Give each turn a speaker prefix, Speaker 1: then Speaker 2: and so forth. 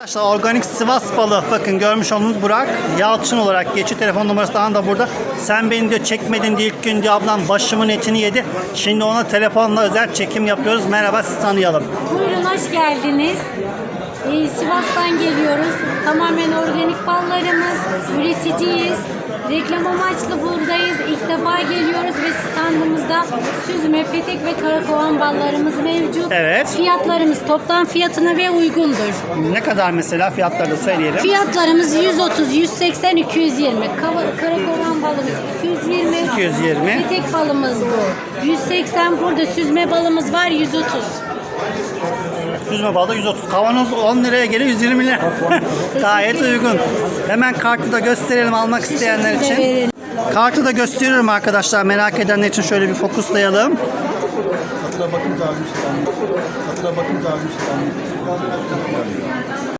Speaker 1: Arkadaşlar organik Sivas balı bakın görmüş olduğunuz Burak Yalçın olarak geçiyor telefon numarası da burada. Sen beni diyor çekmedin diye ilk gün diyor ablam başımın etini yedi. Şimdi ona telefonla özel çekim yapıyoruz. Merhaba sizi tanıyalım.
Speaker 2: Buyurun hoş geldiniz. Ee, Sivas'tan geliyoruz. Tamamen organik ballarımız. Üreticiyiz. Reklam amaçlı buradayız. İlk defa geliyoruz ve standımızda süzme, petek ve karakovan ballarımız mevcut.
Speaker 1: Evet.
Speaker 2: Fiyatlarımız toptan fiyatına ve uygundur.
Speaker 1: Ne kadar mesela fiyatları da söyleyelim.
Speaker 2: Fiyatlarımız 130, 180, 220. Kava- Karakovan balımız 220.
Speaker 1: 220.
Speaker 2: Petek balımız bu. 180 burada süzme balımız var 130.
Speaker 1: Süzme balı 130. Kavanoz 10 liraya geliyor 120 lira. Gayet uygun. Hemen kartı da gösterelim almak isteyenler için.
Speaker 2: ederim.
Speaker 1: Kartı da gösteriyorum arkadaşlar merak edenler için şöyle bir fokuslayalım.
Speaker 3: Kapıda bakın kalmıştı. Kapıda bakın kalmıştı.